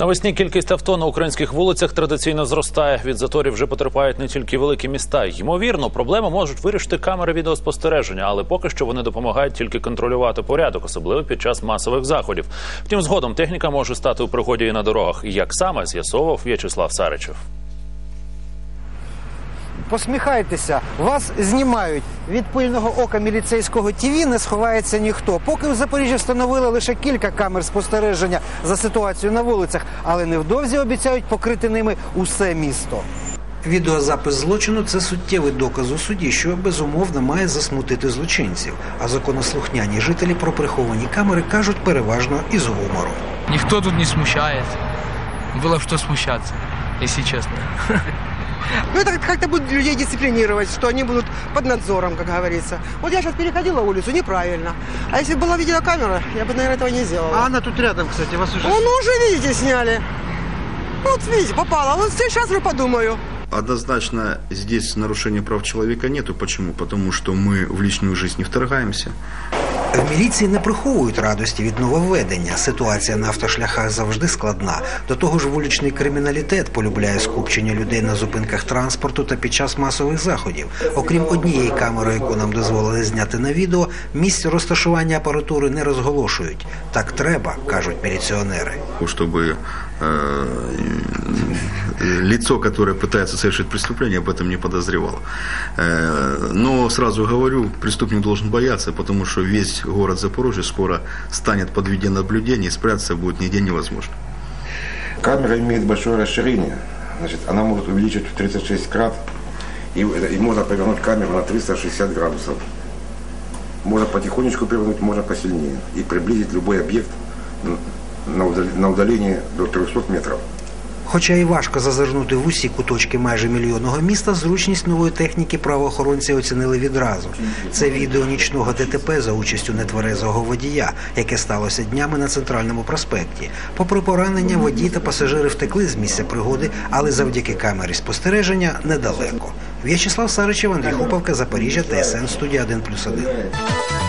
Навесні кількість авто на українських вулицях традиційно зростає. Від заторів вже потерпають не тільки великі міста. Ймовірно, проблему можуть вирішити камери відеоспостереження, але поки що вони допомагають тільки контролювати порядок, особливо під час масових заходів. Втім, згодом техніка може стати у пригоді і на дорогах. Як саме з'ясовував В'ячеслав Саричев. Посміхайтеся, вас знімають. Від пильного ока міліцейського ТІВІ не сховається ніхто. Поки в Запоріжжі встановили лише кілька камер спостереження за ситуацією на вулицях, але невдовзі обіцяють покрити ними усе місто. Відеозапис злочину це суттєвий доказ у суді, що безумовно має засмутити злочинців. А законослухняні жителі про приховані камери кажуть переважно із гумором. Никто тут не смущает. Было что смущаться, если честно. Ну, это как-то будет людей дисциплинировать, что они будут под надзором, как говорится. Вот я сейчас переходила улицу, неправильно. А если бы была видеокамера, я бы, наверное, этого не сделала. она тут рядом, кстати, вас уже... Ну, уже, видите, сняли. Вот, видите, попала. Вот сейчас уже подумаю. Однозначно здесь нарушения прав человека нету. Почему? Потому что мы в личную жизнь не вторгаемся. В міліції не приховують радості від нововведення. Ситуація на автошляхах завжди складна. До того ж, вуличний криміналітет полюбляє скупчення людей на зупинках транспорту та під час масових заходів. Окрім однієї камери, яку нам дозволили зняти на відео, місць розташування апаратури не розголошують. Так треба, кажуть міліціонери. Чтобы э, лицо, которое пытается совершить преступление, об этом не подозревало. Э, но сразу говорю, преступник должен бояться, потому что весь город Запорожье скоро станет под видеонаблюдение, и спрятаться будет нигде невозможно. Камера имеет большое расширение. Значит, она может увеличить в 36 крат. И, и можно повернуть камеру на 360 градусов. Можно потихонечку повернуть, можно посильнее. И приблизить любой объект на удалении до 300 метров. Хоча і важко зазирнути в усі куточки майже мільйонного міста, зручність нової техніки правоохоронці оцінили відразу. Це відео нічного ДТП за участю нетверезого водія, яке сталося днями на центральному проспекті. Попри поранення, водій та пасажири втекли з місця пригоди, але завдяки камері спостереження недалеко. В'ячеслав Саричев, Андрій Хуповка, Запоріжжя, ТСН, студія 1+,1.